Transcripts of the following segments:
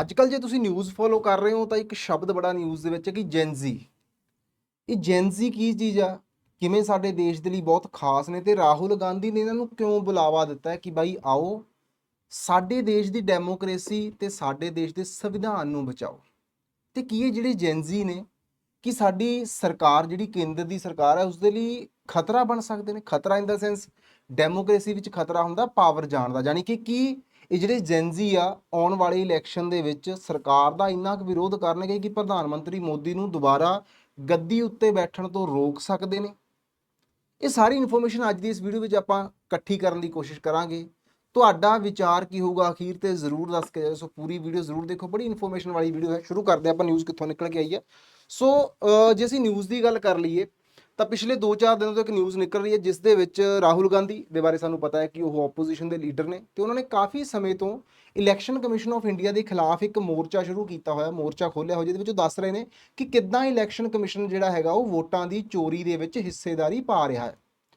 ਅੱਜ ਕੱਲ ਜੇ ਤੁਸੀਂ ਨਿਊਜ਼ ਫੋਲੋ ਕਰ ਰਹੇ ਹੋ ਤਾਂ ਇੱਕ ਸ਼ਬਦ ਬੜਾ ਨਿਊਜ਼ ਦੇ ਵਿੱਚ ਹੈ ਕਿ ਜੈਨਜ਼ੀ ਇਹ ਜੈਨਜ਼ੀ ਕੀ ਚੀਜ਼ ਆ? ਕਿਵੇਂ ਸਾਡੇ ਦੇਸ਼ ਦੇ ਲਈ ਬਹੁਤ ਖਾਸ ਨੇ ਤੇ ਰਾਹੁਲ ਗਾਂਧੀ ਨੇ ਇਹਨਾਂ ਨੂੰ ਕਿਉਂ ਬੁਲਾਵਾ ਦਿੱਤਾ ਕਿ ਬਾਈ ਆਓ, ਸਾਡੇ ਦੇਸ਼ ਦੀ ਡੈਮੋਕ੍ਰੇਸੀ ਤੇ ਸਾਡੇ ਦੇਸ਼ ਦੇ ਸੰਵਿਧਾਨ ਨੂੰ ਬਚਾਓ। ਤੇ ਕੀ ਇਹ ਜਿਹੜੇ ਜੈਨਜ਼ੀ ਨੇ, ਕਿ ਸਾਡੀ ਸਰਕਾਰ ਜਿਹੜੀ ਕੇਂਦਰ ਦੀ ਸਰਕਾਰ ਹੈ ਉਸ ਦੇ ਲਈ ਖਤਰਾ ਬਣ ਸਕਦੇ ਨੇ? ਖਤਰਾ ਇਨ ਦਾ ਸੈਂਸ ਡੈਮੋਕ੍ਰੇਸੀ ਵਿੱਚ ਖਤਰਾ ਹੁੰਦਾ ਪਾਵਰ ਜਾਣ ਦਾ। ਯਾਨੀ ਕਿ ਕੀ ਇਹ ਜਿਹੜੇ ਜੈਨਜ਼ੀ ਆ, ਆਉਣ ਵਾਲੇ ਇਲੈਕਸ਼ਨ ਦੇ ਵਿੱਚ ਸਰਕਾਰ ਦਾ ਇੰਨਾ ਕੁ ਵਿਰੋਧ ਕਰਨਗੇ ਕਿ ਪ੍ਰਧਾਨ ਮੰਤਰੀ ਮੋਦੀ ਨੂੰ ਦੁਬਾਰਾ ਗੱਦੀ ਉੱਤੇ ਬੈਠਣ ਤੋਂ ਰੋਕ ਸਕਦੇ ਨੇ। ਇਹ ਸਾਰੀ ਇਨਫੋਰਮੇਸ਼ਨ ਅੱਜ ਦੀ ਇਸ ਵੀਡੀਓ ਵਿੱਚ ਆਪਾਂ ਇਕੱਠੀ ਕਰਨ ਦੀ ਕੋਸ਼ਿਸ਼ ਕਰਾਂਗੇ। ਤੁਹਾਡਾ ਵਿਚਾਰ ਕੀ ਹੋਊਗਾ ਅਖੀਰ ਤੇ ਜ਼ਰੂਰ ਦੱਸ ਕੇ ਜਾਓ ਸੋ ਪੂਰੀ ਵੀਡੀਓ ਜ਼ਰੂਰ ਦੇਖੋ। ਬੜੀ ਇਨਫੋਰਮੇਸ਼ਨ ਵਾਲੀ ਵੀਡੀਓ ਹੈ। ਸ਼ੁਰੂ ਕਰਦੇ ਹਾਂ ਆਪਾਂ। ਨਿਊਜ਼ ਕਿੱਥੋਂ ਨਿਕਲ ਕੇ ਆਈ ਹੈ। ਸੋ ਜੇ ਅਸੀਂ ਨਿਊਜ਼ ਦੀ ਗੱਲ ਕਰ ਲਈਏ ਤਾਂ ਪਿਛਲੇ 2-4 ਦਿਨਾਂ ਤੋਂ ਇੱਕ ਨਿਊਜ਼ ਨਿਕਲ ਰਹੀ ਹੈ, ਜਿਸ ਦੇ ਵਿੱਚ ਰਾਹੁਲ ਗਾਂਧੀ ਦੇ ਬਾਰੇ ਸਾਨੂੰ ਪਤਾ ਹੈ ਕਿ ਉਹ ਆਪੋਜੀਸ਼ਨ ਦੇ ਲੀਡਰ ਨੇ ਤੇ ਉਹਨਾਂ ਨੇ ਕਾਫੀ ਸਮੇਂ ਤੋਂ ਇਲੈਕਸ਼ਨ ਕਮਿਸ਼ਨ ਆਫ ਇੰਡੀਆ ਦੇ ਖਿਲਾਫ ਇੱਕ ਮੋਰਚਾ ਸ਼ੁਰੂ ਕੀਤਾ ਹੋਇਆ, ਮੋਰਚਾ ਖੋਲ੍ਹਿਆ ਹੋਇਆ, ਜਿਹਦੇ ਵਿੱਚ ਉਹ ਦੱਸ ਰਹੇ ਨੇ ਕਿ ਕਿੱਦਾਂ ਇਲੈਕਸ਼ਨ ਕਮਿਸ਼ਨ ਜਿਹੜਾ ਹੈਗਾ ਉਹ ਵੋਟਾਂ ਦੀ ਚੋਰੀ ਦੇ ਵਿੱਚ ਹਿੱਸੇਦਾਰੀ ਪਾ ਰਿਹਾ ਹੈ।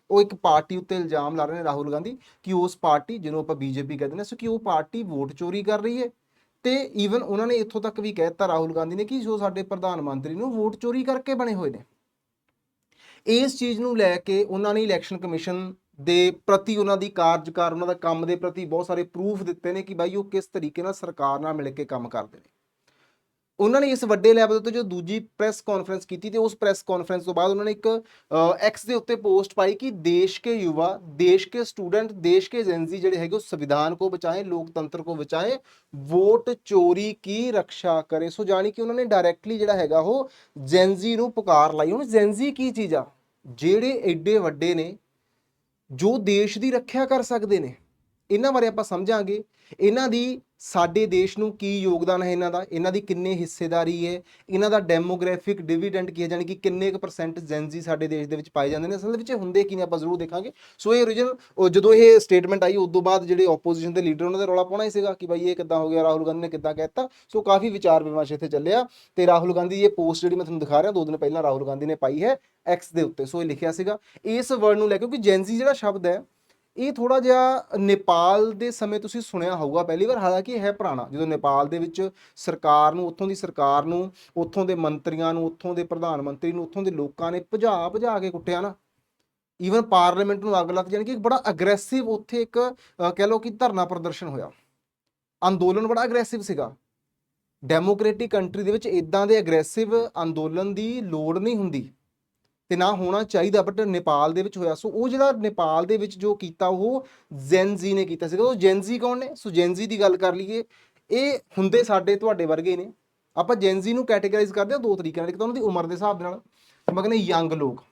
ਉਹ ਇੱਕ ਪਾਰਟੀ ਉੱਤੇ ਇਲਜ਼ਾਮ ਲਾ ਰਹੇ ਨੇ ਰਾਹੁਲ ਗਾਂਧੀ ਕਿ ਉਸ ਪਾਰਟੀ ਜਿਹਨੂੰ ਆਪਾਂ ਬੀਜੇਪੀ ਕਹਿੰਦੇ ਨੇ, ਸੋ ਕਿ ਉਹ ਪਾਰਟੀ ਵੋਟ ਚੋਰੀ ਕਰ ਰਹੀ ਹੈ ਤੇ ਈਵਨ ਉਹਨਾਂ ਨੇ ਇੱਥੋਂ ਤੱਕ ਵੀ ਕਹਿ ਦਿੱਤਾ ਰਾਹੁਲ ਗਾਂਧੀ ਨੇ ਕਿ ਜੋ ਸਾਡੇ ਪ੍ਰਧਾਨ ਮੰਤਰੀ ਨੂੰ ਵੋਟ ਚੋਰੀ ਕਰਕੇ ਬਣੇ ਹੋਏ ਨੇ। ਇਸ ਚੀਜ਼ ਨੂੰ ਲੈ ਕੇ ਉਹਨਾਂ ਨੇ ਇਲੈਕਸ਼ਨ ਕਮਿਸ਼ਨ ਦੇ ਪ੍ਰਤੀ ਉਹਨਾਂ ਦੀ ਕਾਰਜਕਾਰ, ਉਹਨਾਂ ਦਾ ਕੰਮ ਦੇ ਪ੍ਰਤੀ ਬਹੁਤ ਸਾਰੇ ਪ੍ਰੂਫ ਦਿੱਤੇ ਨੇ ਕਿ ਬਾਈ ਉਹ ਕਿਸ ਤਰੀਕੇ ਨਾਲ ਸਰਕਾਰ ਨਾਲ ਮਿਲ ਕੇ ਕੰਮ ਕਰਦੇ ਨੇ। ਉਹਨਾਂ ਨੇ ਇਸ ਵੱਡੇ ਲੈਵਲ ਉੱਤੇ ਜੋ ਦੂਜੀ ਪ੍ਰੈਸ ਕਾਨਫਰੰਸ ਕੀਤੀ ਤੇ ਉਸ ਪ੍ਰੈਸ ਕਾਨਫਰੰਸ ਤੋਂ ਬਾਅਦ ਉਹਨਾਂ ਨੇ ਇੱਕ ਐਕਸ ਦੇ ਉੱਤੇ ਪੋਸਟ ਪਾਈ ਕਿ ਦੇਸ਼ ਕੇ ਯੁਵਾ, ਦੇਸ਼ ਕੇ ਸਟੂਡੈਂਟ ਦੇਸ਼ ਕੇ ਜੈਨਜ਼ੀ ਜਿਹੜੇ ਹੈਗੇ ਉਹ ਸੰਵਿਧਾਨ ਕੋ ਬਚਾਏ, ਲੋਕਤੰਤਰ ਕੋ ਬਚਾਏ ਵੋਟ ਚੋਰੀ ਕੀ ਰੱਖਿਆ ਕਰੇ। ਸੋ ਜਾਣੀ ਕਿ ਉਹਨਾਂ ਨੇ ਡਾਇਰੈਕਟਲੀ ਜਿਹੜਾ ਹੈਗਾ ਉਹ ਜੈਨਜ਼ੀ ਨੂੰ ਪੁਕਾਰ ਲਾਈ। ਹੁਣ ਜੈਨਜ਼ੀ ਕੀ ਚੀਜ਼ ਆ? ਜਿਹੜੇ ਐਡੇ ਵੱਡੇ ਨੇ ਜੋ ਦੇਸ਼ ਦੀ ਰੱਖਿਆ ਕਰ ਸਕਦੇ ਨੇ। ਇਹਨਾਂ ਬਾਰੇ ਆਪਾਂ ਸਮਝਾਂਗੇ। ਇਹਨਾਂ ਦੀ ਸਾਡੇ ਦੇਸ਼ ਨੂੰ ਕੀ ਯੋਗਦਾਨ ਹੈ ਇਹਨਾਂ ਦਾ? ਇਹਨਾਂ ਦੀ ਕਿੰਨੇ ਹਿੱਸੇਦਾਰੀ ਹੈ? ਇਹਨਾਂ ਦਾ ਡੈਮੋਗ੍ਰਾਫਿਕ ਡਿਵੀਡੈਂਡ ਕੀ ਹੈ? ਜਾਨੀ ਕਿ ਕਿੰਨੇ ਕੁ ਪਰਸੈਂਟ ਜੈਨਜ਼ੀ ਸਾਡੇ ਦੇਸ਼ ਦੇ ਵਿੱਚ ਪਾਏ ਜਾਂਦੇ ਨੇ? ਅਸਲ ਦੇ ਵਿੱਚ ਇਹ ਹੁੰਦੇ ਕੀ ਨੇ? ਆਪਾਂ ਜ਼ਰੂਰ ਦੇਖਾਂਗੇ। ਸੋ ਇਹ ਓਰੀਜਨਲ ਜਦੋਂ ਇਹ ਸਟੇਟਮੈਂਟ ਆਈ ਉਸ ਤੋਂ ਬਾਅਦ ਜਿਹੜੇ ਆਪੋਜੀਸ਼ਨ ਦੇ ਲੀਡਰ ਉਹਨਾਂ ਦਾ ਰੌਲਾ ਪਾਉਣਾ ਹੀ ਸੀਗਾ ਕਿ ਬਾਈ ਇਹ ਕਿੱਦਾਂ ਹੋ ਗਿਆ? ਰਾਹੁਲ ਗਾਂਧੀ ਨੇ ਕਿੱਦਾਂ ਕਹਿਤਾ ਸੋ ਕਾਫੀ ਵਿਚਾਰ ਵਿਮਰਸ਼ ਇੱਥੇ ਚੱਲਿਆ ਤੇ ਰਾਹੁਲ ਗਾਂਧੀ ਦੀ ਇਹ ਪੋਸਟ ਜਿਹੜੀ ਮੈਂ ਤੁਹਾਨੂੰ ਦਿਖਾ ਰਿਹਾ, ਦੋ ਦਿਨ ਪਹਿਲਾਂ ਰਾਹੁਲ ਗਾਂਧੀ ਨੇ ਪਾਈ ਹੈ ਐਕਸ ਦੇ ਉੱਤੇ। ਸੋ ਇਹ ਲਿਖਿਆ ਸੀਗਾ। ਇਸ ਵਰਡ ਨੂੰ ਲੈ ਕੇ, ਕਿਉਂਕਿ ਜੈਨਜ਼ੀ ਜਿਹੜਾ ਸ਼ਬਦ ਹੈ ਇਹ ਥੋੜਾ ਜਿਹਾ ਨੇਪਾਲ ਦੇ ਸਮੇਂ ਤੁਸੀਂ ਸੁਣਿਆ ਹੋਊਗਾ, ਪਹਿਲੀ ਵਾਰ ਹਾਲਾਂਕਿ ਇਹ ਹੈ ਪੁਰਾਣਾ, ਜਦੋਂ ਨੇਪਾਲ ਦੇ ਵਿੱਚ ਸਰਕਾਰ ਨੂੰ, ਉੱਥੋਂ ਦੀ ਸਰਕਾਰ ਨੂੰ, ਉੱਥੋਂ ਦੇ ਮੰਤਰੀਆਂ ਨੂੰ, ਉੱਥੋਂ ਦੇ ਪ੍ਰਧਾਨ ਮੰਤਰੀ ਨੂੰ, ਉੱਥੋਂ ਦੇ ਲੋਕਾਂ ਨੇ ਭਜਾ ਭਜਾ ਕੇ ਕੁੱਟਿਆ ਨਾ। ਈਵਨ ਪਾਰਲੀਮੈਂਟ ਨੂੰ ਅੱਗ ਲੱਗ, ਜਾਣੀ ਕਿ ਇੱਕ ਬੜਾ ਅਗਰੈਸਿਵ ਉੱਥੇ ਇੱਕ ਕਹਿ ਲਓ ਕਿ ਧਰਨਾ ਪ੍ਰਦਰਸ਼ਨ ਹੋਇਆ। ਅੰਦੋਲਨ ਬੜਾ ਅਗਰੈਸਿਵ ਸੀਗਾ। ਡੈਮੋਕ੍ਰੈਟਿਕ ਕੰਟਰੀ ਦੇ ਵਿੱਚ ਇਦਾਂ ਦੇ ਅਗਰੈਸਿਵ ਅੰਦੋਲਨ ਦੀ ਲੋੜ ਨਹੀਂ ਹੁੰਦੀ। ਤੇ ਨਾ ਹੋਣਾ ਚਾਹੀਦਾ ਬਟ ਨੇਪਾਲ ਦੇ ਵਿੱਚ ਹੋਇਆ। ਸੋ ਉਹ ਜਿਹੜਾ ਨੇਪਾਲ ਦੇ ਵਿੱਚ ਜੋ ਕੀਤਾ, ਉਹ ਜੈਨਜ਼ੀ ਨੇ ਕੀਤਾ ਸੀਗਾ। ਉਹ ਜੈਨਜ਼ੀ ਕੌਣ ਨੇ? ਸੋ ਜੈਨਜ਼ੀ ਦੀ ਗੱਲ ਕਰ ਲਈਏ। ਇਹ ਹੁੰਦੇ ਸਾਡੇ ਤੁਹਾਡੇ ਵਰਗੇ ਨੇ। ਆਪਾਂ ਜੈਨਜ਼ੀ ਨੂੰ ਕੈਟੇਗਰਾਈਜ਼ ਕਰਦੇ ਹਾਂ ਦੋ ਤਰੀਕੇ ਨਾਲ। ਇੱਕ ਤਾਂ ਉਹਨਾਂ ਦੀ ਉਮਰ ਦੇ ਹਿਸਾਬ ਨਾਲ ਮਗਰ ਨੇ ਯੰਗ ਲੋਕ।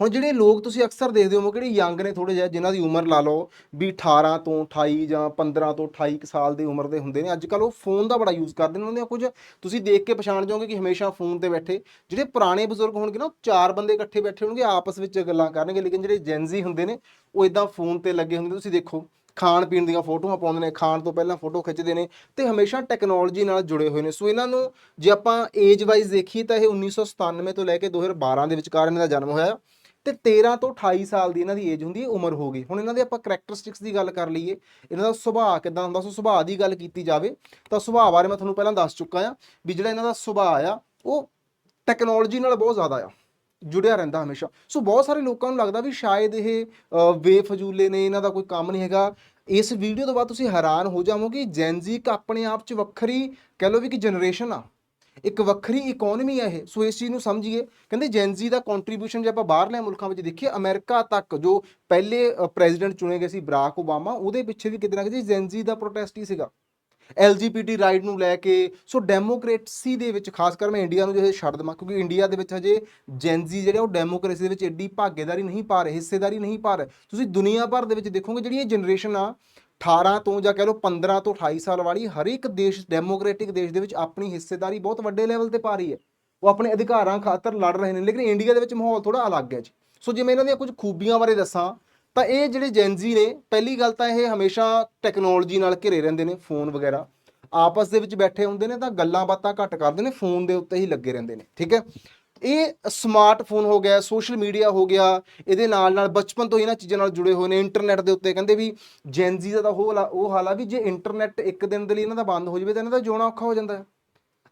ਹੁਣ ਜਿਹੜੇ ਲੋਕ ਤੁਸੀਂ ਅਕਸਰ ਦੇਖਦੇ ਹੋ ਕਿਹੜੇ ਯੰਗ ਨੇ ਥੋੜੇ ਜਿਹਾ, ਜਿਨ੍ਹਾਂ ਦੀ ਉਮਰ ਲਾ ਲਓ ਵੀ 18 ਤੋਂ 28 ਜਾਂ 15 ਤੋਂ 28 ਕੁ ਸਾਲ ਦੀ ਉਮਰ ਦੇ ਹੁੰਦੇ ਨੇ, ਅੱਜ ਕੱਲ ਉਹ ਫੋਨ ਦਾ ਬੜਾ ਯੂਜ਼ ਕਰਦੇ ਨੇ, ਉਹਨਾਂ ਦੀਆਂ ਕੁਝ ਤੁਸੀਂ ਦੇਖ ਕੇ ਪਛਾਣ ਜਾਓਗੇ ਕਿ ਹਮੇਸ਼ਾ ਫੋਨ ਤੇ ਬੈਠੇ, ਜਿਹੜੇ ਪੁਰਾਣੇ ਬਜ਼ੁਰਗ ਹੋਣਗੇ ਨਾ, ਉਹ ਚਾਰ ਬੰਦੇ ਇਕੱਠੇ ਬੈਠੇ ਹੋਣਗੇ, ਆਪਸ ਵਿੱਚ ਗੱਲਾਂ ਕਰਨਗੇ, ਲੇਕਿਨ ਜਿਹੜੇ ਜੈਨਜ਼ੀ ਹੁੰਦੇ ਨੇ, ਉਹ ਇਦਾਂ ਫੋਨ ਤੇ ਲੱਗੇ ਹੁੰਦੇ ਤੁਸੀਂ ਦੇਖੋ, ਖਾਣ ਪੀਣ ਦੀਆਂ ਫੋਟੋਆਂ ਪਾਉਂਦੇ ਨੇ, ਖਾਣ ਤੋਂ ਪਹਿਲਾਂ ਫੋਟੋ ਖਿੱਚਦੇ ਨੇ ਤੇ ਹਮੇਸ਼ਾ ਟੈਕਨੋਲੋਜੀ ਨਾਲ ਜੁੜੇ ਹੋਏ ਨੇ। ਸੋ ਇਹਨਾਂ ਨੂੰ ਜੇ ਆਪਾਂ ਏਜ ਵਾਈਜ਼ ਦੇਖੀਏ ਤਾਂ ਇਹ 1997 ਤੋਂ ਲੈ ਕੇ 2012 ਦੇ ਵਿਚਕਾਰ ਇਹਨਾਂ ਦਾ ਜਨਮ ਹੋਇਆ। ਤੇ 13 ਤੋਂ 28 ਸਾਲ ਦੀ ਇਹਨਾਂ ਦੀ ਏਜ ਹੁੰਦੀ ਹੈ, ਉਮਰ ਹੋ ਗਈ। ਹੁਣ ਇਹਨਾਂ ਦੇ ਆਪਾਂ ਕਰੈਕਟਰਿਸਟਿਕਸ ਦੀ ਗੱਲ ਕਰ ਲਈਏ, ਇਹਨਾਂ ਦਾ ਸੁਭਾਅ ਕਿਦਾਂ ਹੁੰਦਾ, ਸੋ ਸੁਭਾਅ ਦੀ ਗੱਲ ਕੀਤੀ ਜਾਵੇ, ਤਾਂ ਸੁਭਾਅ ਬਾਰੇ ਮੈਂ ਤੁਹਾਨੂੰ ਪਹਿਲਾਂ ਦੱਸ ਚੁੱਕਾ ਆ ਵੀ ਜਿਹੜਾ ਇਹਨਾਂ ਦਾ ਸੁਭਾਅ ਆ, ਉਹ ਟੈਕਨੋਲੋਜੀ ਨਾਲ ਬਹੁਤ ਜ਼ਿਆਦਾ ਆ, ਜੁੜਿਆ ਰਹਿੰਦਾ ਹਮੇਸ਼ਾ। ਸੋ ਬਹੁਤ ਸਾਰੇ ਲੋਕਾਂ ਨੂੰ ਲੱਗਦਾ ਵੀ ਸ਼ਾਇਦ ਇਹ ਬੇਫਜ਼ੂਲੇ ਨੇ, ਇਹਨਾਂ ਦਾ ਕੋਈ ਕੰਮ ਨਹੀਂ ਹੈਗਾ। ਇਸ ਵੀਡੀਓ ਤੋਂ ਬਾਅਦ ਤੁਸੀਂ ਹੈਰਾਨ ਹੋ ਜਾਵੋਗੇ ਕਿ ਜੈਨਜ਼ੀ ਇੱਕ ਆਪਣੇ ਆਪ 'ਚ ਵੱਖਰੀ ਕਹਿ ਲਓ ਵੀ ਕਿ ਜਨਰੇਸ਼ਨ ਆ। ਇੱਕ ਵੱਖਰੀ ਇਕਨੋਮੀ ਹੈ ਇਹ। ਸੋ ਇਸ ਚੀਜ਼ ਨੂੰ ਸਮਝੀਏ। ਕਹਿੰਦੇ ਜੈਨਜ਼ੀ ਦਾ ਕੰਟਰੀਬਿਊਸ਼ਨ ਜੇ ਆਪਾਂ ਬਾਹਰਲੇ ਮੁਲਕਾਂ ਵਿੱਚ ਦੇਖੀਏ, ਅਮਰੀਕਾ ਤੱਕ ਜੋ ਪਹਿਲੇ ਪ੍ਰੈਜ਼ੀਡੈਂਟ ਚੁਣੇ ਗਏ ਸੀ ਬਰਾਕ ਓਬਾਮਾ, ਉਹਦੇ ਪਿੱਛੇ ਵੀ ਕਿਤੇ ਨਾ ਕਿਤੇ ਜੈਨਜ਼ੀ ਦਾ ਪ੍ਰੋਟੈਸਟ ਹੀ ਸੀਗਾ। ਐਲਜੀਬੀਟੀ ਰਾਈਟ ਨੂੰ ਲੈ ਕੇ, ਸੋ ਡੈਮੋਕ੍ਰੇਸੀ ਦੇ ਵਿੱਚ ਖਾਸ ਕਰ ਮੈਂ ਇੰਡੀਆ ਨੂੰ ਜੇ ਛੱਡ ਦਵਾਂ ਕਿਉਂਕਿ ਇੰਡੀਆ ਦੇ ਵਿੱਚ ਹਜੇ ਜੈਨਜ਼ੀ ਜਿਹੜੇ ਉਹ ਡੈਮੋਕ੍ਰੇਸੀ ਦੇ ਵਿੱਚ ਐਡੀ ਭਾਗੇਦਾਰੀ ਨਹੀਂ ਪਾ ਰਹੇ, ਹਿੱਸੇਦਾਰੀ ਨਹੀਂ ਪਾ ਰਹੇ। ਤੁਸੀਂ ਦੁਨੀਆ ਭਰ ਦੇ ਵਿੱਚ ਦੇਖੋਗੇ ਜਿਹੜੀ ਇਹ ਜਨਰੇਸ਼ਨ ਆ 18 ਤੋਂ ਜਾਂ ਕਹਿ ਲਓ 15 ਤੋਂ 28 ਸਾਲ ਵਾਲੀ ਹਰ ਇੱਕ ਦੇਸ਼ ਡੈਮੋਕ੍ਰੈਟਿਕ ਦੇਸ਼ ਦੇ ਵਿੱਚ ਆਪਣੀ ਹਿੱਸੇਦਾਰੀ ਬਹੁਤ ਵੱਡੇ ਲੈਵਲ ਤੇ ਪਾ ਰਹੀ ਹੈ। ਉਹ ਆਪਣੇ ਅਧਿਕਾਰਾਂ ਖਾਤਰ ਲੜ ਰਹੇ ਨੇ, ਲੇਕਿਨ ਇੰਡੀਆ ਦੇ ਵਿੱਚ ਮਾਹੌਲ ਥੋੜਾ ਅਲੱਗ ਹੈ ਜੀ। ਸੋ ਜੇ ਮੈਂ ਇਹਨਾਂ ਦੀਆਂ ਕੁਝ ਖੂਬੀਆਂ ਬਾਰੇ ਦੱਸਾਂ, ਤਾਂ ਇਹ ਜਿਹੜੇ ਜੈਨਜ਼ੀ ਨੇ, ਪਹਿਲੀ ਗੱਲ ਤਾਂ ਇਹ ਹਮੇਸ਼ਾ ਟੈਕਨੋਲੋਜੀ ਨਾਲ ਘਿਰੇ ਰਹਿੰਦੇ ਨੇ ਫੋਨ ਵਗੈਰਾ। ਆਪਸ ਦੇ ਵਿੱਚ ਬੈਠੇ ਹੁੰਦੇ ਨੇ ਤਾਂ ਗੱਲਾਂ ਬਾਤਾਂ ਘੱਟ ਕਰਦੇ ਨੇ ਫੋਨ ਦੇ ਉੱਤੇ ਹੀ ਲੱਗੇ ਰਹਿੰਦੇ ਨੇ, ਠੀਕ ਹੈ? ਇਹ ਸਮਾਰਟਫੋਨ ਹੋ ਗਿਆ ਸੋਸ਼ਲ ਮੀਡੀਆ ਹੋ ਗਿਆ, ਇਹਦੇ ਨਾਲ ਨਾਲ ਬਚਪਨ ਤੋਂ ਇਹਨਾਂ ਚੀਜ਼ਾਂ ਨਾਲ ਜੁੜੇ ਹੋਏ ਨੇ ਇੰਟਰਨੈਟ ਦੇ ਉੱਤੇ ਕਹਿੰਦੇ ਵੀ ਜੈਨਜ਼ੀ ਦਾ ਤਾਂ ਉਹ ਹਾਲ ਉਹ ਹਾਲ ਆ ਵੀ ਜੇ ਇੰਟਰਨੈਟ ਇੱਕ ਦਿਨ ਦੇ ਲਈ ਇਹਨਾਂ ਦਾ ਬੰਦ ਹੋ ਜਾਵੇ ਤਾਂ ਇਹਨਾਂ ਦਾ ਜਿਉਣਾ ਔਖਾ ਹੋ ਜਾਂਦਾ।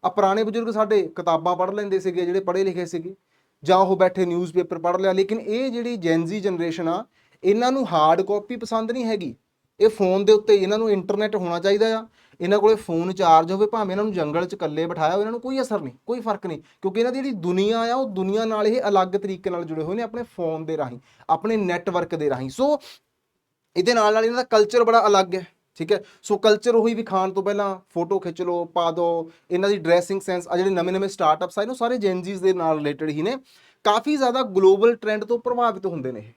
ਆ ਪੁਰਾਣੇ ਬਜ਼ੁਰਗ ਸਾਡੇ ਕਿਤਾਬਾਂ ਪੜ੍ਹ ਲੈਂਦੇ ਸੀਗੇ, ਜਿਹੜੇ ਪੜ੍ਹੇ ਲਿਖੇ ਸੀਗੇ, ਜਾਂ ਉਹ ਬੈਠੇ ਨਿਊਜ਼ਪੇਪਰ ਪੜ੍ਹ ਲਿਆ, ਲੇਕਿਨ ਇਹ ਜਿਹੜੀ ਜੈਨਜ਼ੀ ਜਨਰੇਸ਼ਨ ਆ, ਇਹਨਾਂ ਨੂੰ ਹਾਰਡ ਕਾਪੀ ਪਸੰਦ ਨਹੀਂ ਹੈਗੀ। ਇਹ ਫੋਨ ਦੇ ਉੱਤੇ ਇਹਨਾਂ ਨੂੰ ਇੰਟਰਨੈਟ ਹੋਣਾ ਚਾਹੀਦਾ ਆ ਇਹਨਾਂ ਕੋਲੇ ਫੋਨ ਚਾਰਜ ਹੋਵੇ, ਭਾਵੇਂ ਇਹਨਾਂ ਨੂੰ ਜੰਗਲ 'ਚ ਇਕੱਲੇ ਬਿਠਾਇਆ ਹੋਵੇ, ਇਹਨਾਂ ਨੂੰ ਕੋਈ ਅਸਰ ਨਹੀਂ, ਕੋਈ ਫ਼ਰਕ ਨਹੀਂ, ਕਿਉਂਕਿ ਇਹਨਾਂ ਦੀ ਜਿਹੜੀ ਦੁਨੀਆ ਆ, ਉਹ ਦੁਨੀਆ ਨਾਲ ਇਹ ਅਲੱਗ ਤਰੀਕੇ ਨਾਲ ਜੁੜੇ ਹੋਏ ਨੇ ਆਪਣੇ ਫੋਨ ਦੇ ਰਾਹੀਂ, ਆਪਣੇ ਨੈਟਵਰਕ ਦੇ ਰਾਹੀਂ। ਸੋ ਇਹਦੇ ਨਾਲ ਨਾਲ ਇਹਨਾਂ ਦਾ ਕਲਚਰ ਬੜਾ ਅਲੱਗ ਹੈ, ਠੀਕ ਹੈ? ਸੋ ਕਲਚਰ ਉਹੀ ਵੀ ਖਾਣ ਤੋਂ ਪਹਿਲਾਂ ਫੋਟੋ ਖਿੱਚ ਲਓ, ਪਾ ਦਿਓ ਇਹਨਾਂ ਦੀ ਡਰੈਸਿੰਗ ਸੈਂਸ ਆ ਜਿਹੜੇ ਨਵੇਂ ਨਵੇਂ ਸਟਾਰਟਅਪਸ ਆਏ ਨੇ, ਉਹ ਸਾਰੇ ਜੈਨਜੀਜ਼ ਦੇ ਨਾਲ ਰਿਲੇਟਡ ਹੀ ਨੇ। ਕਾਫੀ ਜ਼ਿਆਦਾ ਗਲੋਬਲ ਟ੍ਰੈਂਡ ਤੋਂ ਪ੍ਰਭਾਵਿਤ ਹੁੰਦੇ ਨੇ ਇਹ,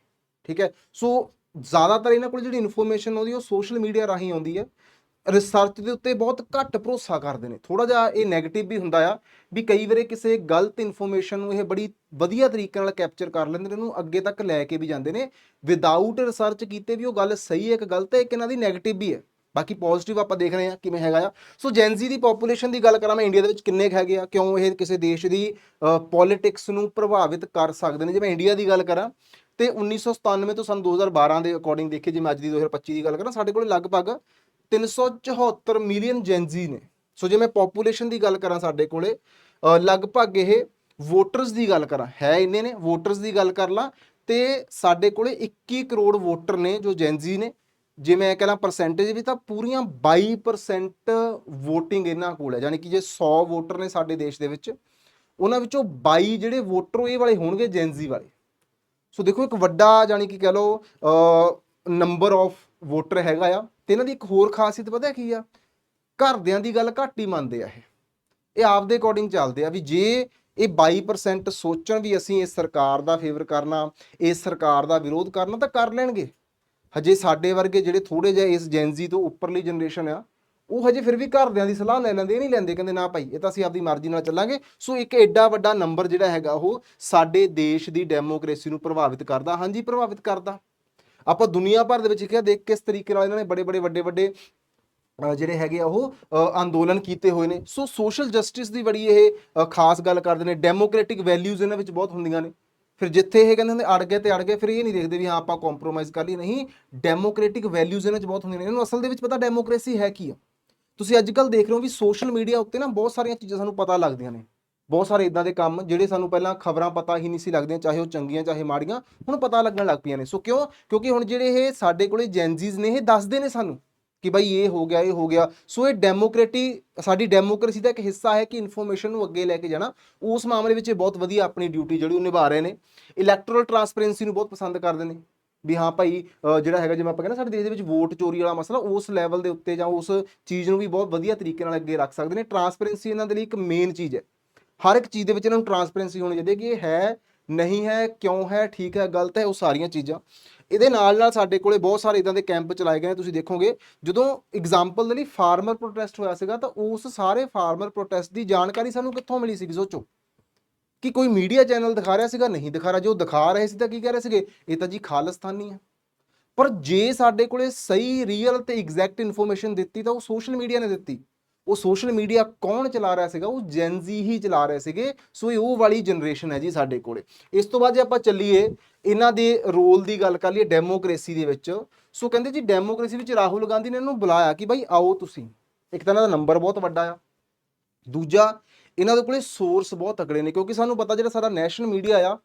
ਠੀਕ ਹੈ? ਸੋ ਜ਼ਿਆਦਾਤਰ ਇਹਨਾਂ ਕੋਲ ਜਿਹੜੀ ਇਨਫੋਰਮੇਸ਼ਨ ਆਉਂਦੀ ਉਹ ਸੋਸ਼ਲ ਮੀਡੀਆ ਰਾਹੀਂ ਆਉਂਦੀ ਹੈ। ਰਿਸਰਚ ਦੇ ਉੱਤੇ ਬਹੁਤ ਘੱਟ ਭਰੋਸਾ ਕਰਦੇ ਨੇ। ਥੋੜਾ ਜਿਹਾ ਇਹ 네ਗੇਟਿਵ ਵੀ ਹੁੰਦਾ ਆ ਵੀ ਕਈ ਵਾਰੇ ਕਿਸੇ ਗਲਤ ਇਨਫੋਰਮੇਸ਼ਨ ਨੂੰ ਇਹ ਬੜੀ ਵਧੀਆ ਤਰੀਕੇ ਨਾਲ ਕੈਪਚਰ ਕਰ ਲੈਂਦੇ ਨੇ, ਉਹਨੂੰ ਅੱਗੇ ਤੱਕ ਲੈ ਕੇ ਵੀ ਜਾਂਦੇ ਨੇ। ਵਿਦਆਊਟ ਰਿਸਰਚ ਕੀਤੇ ਵੀ ਉਹ ਗੱਲ ਸਹੀ ਹੈ ਇੱਕ ਗਲਤ ਹੈ ਇੱਕ ਇਹਨਾਂ ਦੀ 네ਗੇਟਿਵ ਵੀ ਹੈ। ਬਾਕੀ ਪੋਜ਼ਿਟਿਵ ਆਪਾਂ ਦੇਖ ਰਹੇ ਹਾਂ ਕਿਵੇਂ ਹੈਗਾ ਆ। ਸੋ ਜੈਨਜ਼ੀ ਦੀ ਪੋਪੂਲੇਸ਼ਨ ਦੀ ਗੱਲ ਕਰਾਂ ਮੈਂ ਇੰਡੀਆ ਦੇ ਵਿੱਚ ਕਿੰਨੇ ਕੁ ਹੈਗੇ ਆ, ਕਿਉਂ ਇਹ ਕਿਸੇ ਦੇਸ਼ ਦੀ ਪੋਲਿਟਿਕਸ ਨੂੰ ਪ੍ਰਭਾਵਿਤ ਕਰ ਸਕਦੇ ਨੇ? ਜੇ ਮੈਂ ਇੰਡੀਆ ਦੀ ਗੱਲ ਕਰਾਂ ਤੇ 1997 ਤੋਂ ਸਨ 2012 ਦੇ ਅਕੋਰਡਿੰਗ ਦੇਖੇ ਜੇ ਮੈਂ ਅੱਜ ਦੀ 2025 ਦੀ ਗੱਲ ਕਰਾਂ, ਸਾਡੇ ਕੋਲ ਲਗਭਗ 374 ਮਿਲੀਅਨ ਜੈਨਜ਼ੀ ਨੇ। ਸੋ ਜੇ ਮੈਂ ਪੋਪੂਲੇਸ਼ਨ ਦੀ ਗੱਲ ਕਰਾਂ ਸਾਡੇ ਕੋਲੇ ਲਗਭਗ ਇਹ ਵੋਟਰਸ ਦੀ ਗੱਲ ਕਰਾਂ, ਹੈ ਇੰਨੇ ਨੇ ਵੋਟਰਸ ਦੀ ਗੱਲ ਕਰ ਲਾਂ, ਤੇ ਸਾਡੇ ਕੋਲੇ 21 ਕਰੋੜ ਵੋਟਰ ਨੇ ਜੋ ਜੈਨਜ਼ੀ ਨੇ। ਜੇ ਮੈਂ ਕਹਾਂ ਪਰਸੈਂਟੇਜ ਵੀ, ਤਾਂ ਪੂਰੀਆਂ 22% VOTING ਇਹਨਾਂ ਕੋਲ ਹੈ। ਯਾਨੀ ਕਿ ਜੇ 100 ਵੋਟਰ ਨੇ ਸਾਡੇ ਦੇਸ਼ ਦੇ ਵਿੱਚ, ਉਹਨਾਂ ਵਿੱਚੋਂ 22 ਜਿਹੜੇ ਵੋਟਰ ਇਹ ਵਾਲੇ ਹੋਣਗੇ ਜੈਨਜ਼ੀ ਵਾਲੇ। ਸੋ ਦੇਖੋ ਇੱਕ ਵੱਡਾ ਯਾਨੀ ਕਿ ਕਹ ਲਓ ਨੰਬਰ ਆਫ ਵੋਟਰ ਹੈਗਾ ਆ ਤੇ ਇਹਨਾਂ ਦੀ ਇੱਕ ਹੋਰ ਖਾਸੀਅਤ ਪਤਾ ਕੀ ਆ? ਘਰਦਿਆਂ ਦੀ ਗੱਲ ਘੱਟ ਹੀ ਮੰਨਦੇ ਆ ਇਹ। ਇਹ ਆਪਦੇ ਅਕੋਰਡਿੰਗ ਚੱਲਦੇ ਆ ਵੀ ਜੇ ਇਹ 22% ਸੋਚਣ ਵੀ ਅਸੀਂ ਇਸ ਸਰਕਾਰ ਦਾ ਫੇਵਰ ਕਰਨਾ, ਇਸ ਸਰਕਾਰ ਦਾ ਵਿਰੋਧ ਕਰਨਾ ਤਾਂ ਕਰ ਲੈਣਗੇ। ਹਜੇ ਸਾਡੇ ਵਰਗੇ ਜਿਹੜੇ ਥੋੜੇ ਜਿਹਾ ਇਸ ਜੈਨਜ਼ੀ ਤੋਂ ਉੱਪਰਲੀ ਜਨਰੇਸ਼ਨ ਆ, ਉਹ ਹਜੇ ਫਿਰ ਵੀ ਘਰਦਿਆਂ ਦੀ ਸਲਾਹ ਲੈ ਲੈਂਦੇ ਨਹੀਂ ਲੈਂਦੇ ਕਹਿੰਦੇ, ਨਾ ਭਾਈ, ਇਹ ਤਾਂ ਅਸੀਂ ਆਪਦੀ ਮਰਜ਼ੀ ਨਾਲ ਚੱਲਾਂਗੇ। ਸੋ ਇੱਕ ਐਡਾ ਵੱਡਾ ਨੰਬਰ ਜਿਹੜਾ ਹੈਗਾ ਉਹ ਸਾਡੇ ਦੇਸ਼ ਦੀ ਡੈਮੋਕ੍ਰੇਸੀ ਨੂੰ ਪ੍ਰਭਾਵਿਤ ਕਰਦਾ, ਹਾਂਜੀ, ਪ੍ਰਭਾਵਿਤ ਕਰਦਾ। ਆਪਾਂ ਦੁਨੀਆ ਭਰ ਦੇ ਵਿੱਚ ਕਿਹਾ ਦੇਖ ਕਿਸ ਤਰੀਕੇ ਨਾਲ ਇਹਨਾਂ ਨੇ ਬੜੇ ਬੜੇ ਵੱਡੇ ਵੱਡੇ ਜਿਹੜੇ ਹੈਗੇ ਆ ਉਹ ਅੰਦੋਲਨ ਕੀਤੇ ਹੋਏ ਨੇ। ਸੋ ਸੋਸ਼ਲ ਜਸਟਿਸ ਦੀ ਬੜੀ ਇਹ ਖਾਸ ਗੱਲ ਕਰਦੇ ਨੇ। ਡੈਮੋਕ੍ਰੈਟਿਕ ਵੈਲਿਊਜ਼ ਇਹਨਾਂ ਵਿੱਚ ਬਹੁਤ ਹੁੰਦੀਆਂ ਨੇ। ਫਿਰ ਜਿੱਥੇ ਇਹ ਕਹਿੰਦੇ ਹੁੰਦੇ, ਅੜ ਗਏ ਤੇ ਅੜ ਗਏ, ਫਿਰ ਇਹ ਨਹੀਂ ਦੇਖਦੇ ਵੀ ਹਾਂ, ਆਪਾਂ ਕੰਪਰੋਮਾਈਜ਼ ਕਰ ਲਈ। ਨਹੀਂ ਡੈਮੋਕ੍ਰੈਟਿਕ ਵੈਲਿਊਜ਼ ਇਹਨਾਂ 'ਚ ਬਹੁਤ ਹੁੰਦੀਆਂ ਨੇ। ਇਹਨਾਂ ਨੂੰ ਅਸਲ ਦੇ ਵਿੱਚ ਪਤਾ ਡੈਮੋਕ੍ਰੇਸੀ ਹੈ ਕੀ ਆ? ਤੁਸੀਂ ਅੱਜ ਕੱਲ ਦੇਖ ਰਹੇ ਹੋ ਵੀ ਸੋਸ਼ਲ ਮੀਡੀਆ ਉੱਤੇ ਨਾ ਬਹੁਤ ਸਾਰੀਆਂ ਚੀਜ਼ਾਂ ਸਾਨੂੰ ਪਤਾ ਲੱਗਦੀਆਂ ਨੇ। ਬਹੁਤ ਸਾਰੇ ਇਦਾਂ ਦੇ ਕੰਮ ਜਿਹੜੇ ਸਾਨੂੰ ਪਹਿਲਾਂ ਖਬਰਾਂ ਪਤਾ ਹੀ ਨਹੀਂ ਸੀ ਲੱਗਦੀਆਂ, ਚਾਹੇ ਉਹ ਚੰਗੀਆਂ, ਚਾਹੇ ਮਾੜੀਆਂ, ਹੁਣ ਪਤਾ ਲੱਗਣ ਲੱਗ ਪਈਆਂ ਨੇ। ਸੋ ਕਿਉਂ? ਕਿਉਂਕਿ ਹੁਣ ਜਿਹੜੇ ਇਹ ਸਾਡੇ ਕੋਲੇ ਜੈਨਜ਼ੀਜ਼ ਨੇ, ਇਹ ਦੱਸਦੇ ਨੇ ਸਾਨੂੰ ਕਿ ਭਾਈ ਇਹ ਹੋ ਗਿਆ, ਇਹ ਹੋ ਗਿਆ। ਸੋ ਇਹ ਡੈਮੋਕ੍ਰੇਟੀ ਸਾਡੀ ਡੈਮੋਕ੍ਰੇਸੀ ਦਾ ਇੱਕ ਹਿੱਸਾ ਹੈ ਕਿ ਇਨਫੋਰਮੇਸ਼ਨ ਨੂੰ ਅੱਗੇ ਲੈ ਕੇ ਜਾਣਾ। ਉਸ ਮਾਮਲੇ ਵਿੱਚ ਇਹ ਬਹੁਤ ਵਧੀਆ ਆਪਣੀ ਡਿਊਟੀ ਜਿਹੜੀ ਉਹ ਨਿਭਾ ਰਹੇ ਨੇ। ਇਲੈਕਟੋਰਲ ਟਰਾਂਸਪੇਰੈਂਸੀ ਨੂੰ ਬਹੁਤ ਪਸੰਦ ਕਰਦੇ ਨੇ। ਵੀ ਹਾਂ ਭਾਈ ਜਿਹੜਾ ਹੈਗਾ ਜਿਵੇਂ ਆਪਾਂ ਕਹਿੰਦੇ ਸਾਡੇ ਦੇਸ਼ ਦੇ ਵਿੱਚ ਵੋਟ ਚੋਰੀ ਵਾਲਾ ਮਸਲਾ ਉਸ ਲੈਵਲ ਦੇ ਉੱਤੇ ਜਾਂ ਉਸ ਚੀਜ਼ ਨੂੰ ਵੀ ਬਹੁਤ ਵਧੀਆ ਤਰੀਕੇ ਨਾਲ ਅੱਗੇ ਰੱਖ ਸਕਦੇ ਨੇ। ਟਰਾਂਸਪੇਰੈਂਸੀ ਇਹਨਾਂ ਦੇ ਲਈ ਇੱਕ ਮੇਨ ਚੀਜ਼ ਹੈ। ਹਰ ਇੱਕ ਚੀਜ਼ ਦੇ ਵਿੱਚ ਇਹਨਾਂ ਨੂੰ ਟਰਾਂਸਪੇਰੈਂਸੀ ਹੋਣੀ ਚਾਹੀਦੀ ਹੈ ਕਿ ਇਹ ਹੈ, ਨਹੀਂ ਹੈ, ਕਿਉਂ ਹੈ, ਠੀਕ ਹੈ, ਗਲਤ ਹੈ, ਉਹ ਸਾਰੀਆਂ ਚੀਜ਼ਾਂ। ਇਹਦੇ ਨਾਲ ਨਾਲ ਸਾਡੇ ਕੋਲੇ ਬਹੁਤ ਸਾਰੇ ਇਦਾਂ ਦੇ ਕੈਂਪ ਚਲਾਏ ਗਏ ਨੇ, ਤੁਸੀਂ ਦੇਖੋਗੇ, ਜਦੋਂ ਐਗਜ਼ਾਮਪਲ ਦੇ ਲਈ ਫਾਰਮਰ ਪ੍ਰੋਟੈਸਟ ਹੋਇਆ ਸੀਗਾ, ਤਾਂ ਉਸ ਸਾਰੇ ਫਾਰਮਰ ਪ੍ਰੋਟੈਸਟ ਦੀ ਜਾਣਕਾਰੀ ਸਾਨੂੰ ਕਿੱਥੋਂ ਮਿਲੀ ਸੀਗੀ, ਸੋਚੋ। ਕਿ ਕੋਈ ਮੀਡੀਆ ਚੈਨਲ ਦਿਖਾ ਰਿਹਾ ਸੀਗਾ, ਨਹੀਂ ਦਿਖਾ ਰਿਹਾ, ਜੋ ਦਿਖਾ ਰਹੇ ਸੀ ਤਾਂ ਕੀ ਕਹਿ ਰਹੇ ਸੀਗੇ? ਇਹ ਤਾਂ ਜੀ ਖਾਲਿਸਤਾਨੀ ਹੈ। ਪਰ ਜੇ ਸਾਡੇ ਕੋਲੇ ਸਹੀ ਰੀਅਲ ਤੇ ਐਗਜ਼ੈਕਟ ਇਨਫੋਰਮੇਸ਼ਨ ਦਿੱਤੀ, ਤਾਂ ਉਹ ਸੋਸ਼ਲ ਮੀਡੀਆ ਨੇ ਦਿੱਤੀ। ਉਹ ਸੋਸ਼ਲ ਮੀਡੀਆ ਕੌਣ ਚਲਾ ਰਿਹਾ ਸੀਗਾ? ਉਹ ਜੈਨਜ਼ੀ ਹੀ ਚਲਾ ਰਹੇ ਸੀਗੇ। ਸੋ ਇਹ ਉਹ ਵਾਲੀ ਜਨਰੇਸ਼ਨ ਹੈ ਜੀ ਸਾਡੇ ਕੋਲੇ। ਇਸ ਤੋਂ ਬਾਅਦ ਜੇ ਆਪਾਂ ਚੱਲੀਏ, ਇਹਨਾਂ ਦੇ ਰੋਲ ਦੀ ਗੱਲ ਕਰ ਲਈਏ ਡੈਮੋਕ੍ਰੇਸੀ ਦੇ ਵਿੱਚ। ਸੋ ਕਹਿੰਦੇ ਜੀ ਡੈਮੋਕ੍ਰੇਸੀ ਵਿੱਚ ਰਾਹੁਲ ਗਾਂਧੀ ਨੇ ਇਹਨੂੰ ਬੁਲਾਇਆ ਕਿ ਭਾਈ ਆਓ ਤੁਸੀਂ। ਇੱਕ ਤਾਂ ਇਹਨਾਂ ਦਾ ਨੰਬਰ ਬਹੁਤ ਵੱਡਾ ਆ। ਦੂਜਾ, ਇਹਨਾਂ ਦੇ ਕੋਲੇ ਸੋਰਸ ਬਹੁਤ ਤਕੜੇ ਨੇ, ਕਿਉਂਕਿ ਸਾਨੂੰ ਪਤਾ ਜਿਹੜਾ ਸਾਡਾ ਨੈਸ਼ਨਲ ਮੀਡੀਆ ਆ,